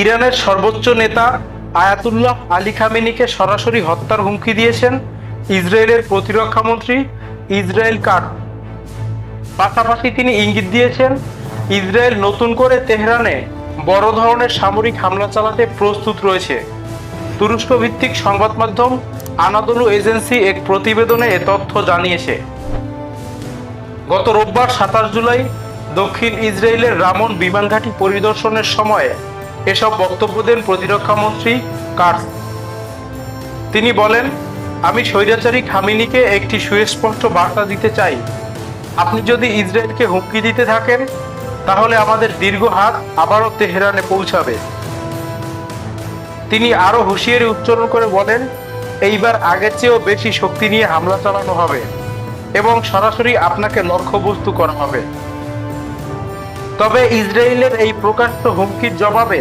ইরানের সর্বোচ্চ নেতা আয়াতুল্লাহ আলী খামেনিকে সরাসরি হত্যার হুমকি দিয়েছেন ইসরায়েলের প্রতিরক্ষা মন্ত্রী ইসরায়েল কাট পাশাপাশি তিনি ইঙ্গিত দিয়েছেন, ইসরায়েল নতুন করে তেহরানে বড় ধরনের সামরিক হামলা চালাতে প্রস্তুত রয়েছে। তুরস্ক ভিত্তিক সংবাদ মাধ্যম আনাদলু এজেন্সি এক প্রতিবেদনে এ তথ্য জানিয়েছে। গত রোববার সাতাশ জুলাই দক্ষিণ ইসরায়েলের রামন বিমানঘাঁটি পরিদর্শনের সময় এসব বক্তব্য দেন প্রতিরক্ষা মন্ত্রী কার্স তিনি বলেন, আমি স্বৈরাচারী খামিনিকে একটি সুস্পষ্ট বার্তা দিতে চাই। আপনি যদি ইসরায়েলকে হুমকি দিতে থাকেন, তাহলে আমাদের দীর্ঘ হাত আবারও তেহরানে পৌঁছাবে। তিনি আরও হুঁশিয়ারি উচ্চারণ করে বলেন, এইবার আগের চেয়েও বেশি শক্তি নিয়ে হামলা চালানো হবে এবং সরাসরি আপনাকে লক্ষ্যবস্তু করা হবে। তবে ইসরায়েলের এই প্রকাশ্য হুমকির জবাবে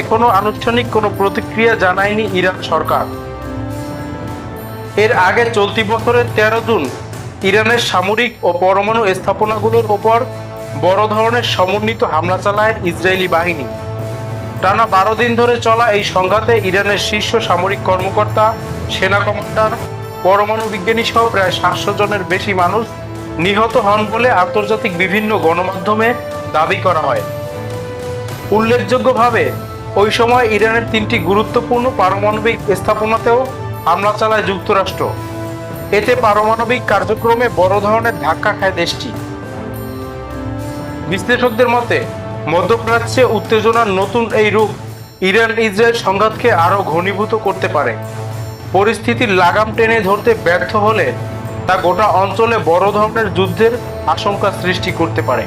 এখনও আনুষ্ঠানিক কোনো প্রতিক্রিয়া জানায়নি ইরান সরকার। এর আগে চলতি বছরের তেরো জুন ইরানের সামরিক ও পরমাণু স্থাপনাগুলোর ওপর বড় ধরনের সমন্বিত হামলা চালায় ইসরায়েলি বাহিনী। টানা বারো দিন ধরে চলা এই সংঘাতে ইরানের শীর্ষ সামরিক কর্মকর্তা, সেনা কমান্ডার, পরমাণু বিজ্ঞানী সহ প্রায় সাতশো জনের বেশি মানুষ নিহত হন বলে আন্তর্জাতিক বিভিন্ন গণমাধ্যমে দাবি করা হয়। উল্লেখযোগ্যভাবে, ওই সময় ইরানের তিনটি গুরুত্বপূর্ণ পারমাণবিক স্থাপনাতেও হামলা চালায় যুক্তরাষ্ট্র। এতে পারমাণবিক কার্যক্রমে বড় ধরনের ধাক্কা খায় দেশটি। বিশ্লেষকদের মতে, মধ্যপ্রাচ্যে উত্তেজনার নতুন এই রূপ ইরান ইসরায়েল সংঘাতকে আরও ঘনীভূত করতে পারে। পরিস্থিতির লাগাম টেনে ধরতে ব্যর্থ হলে তা গোটা অঞ্চলে বড় ধরনের যুদ্ধের আশঙ্কা সৃষ্টি করতে পারে।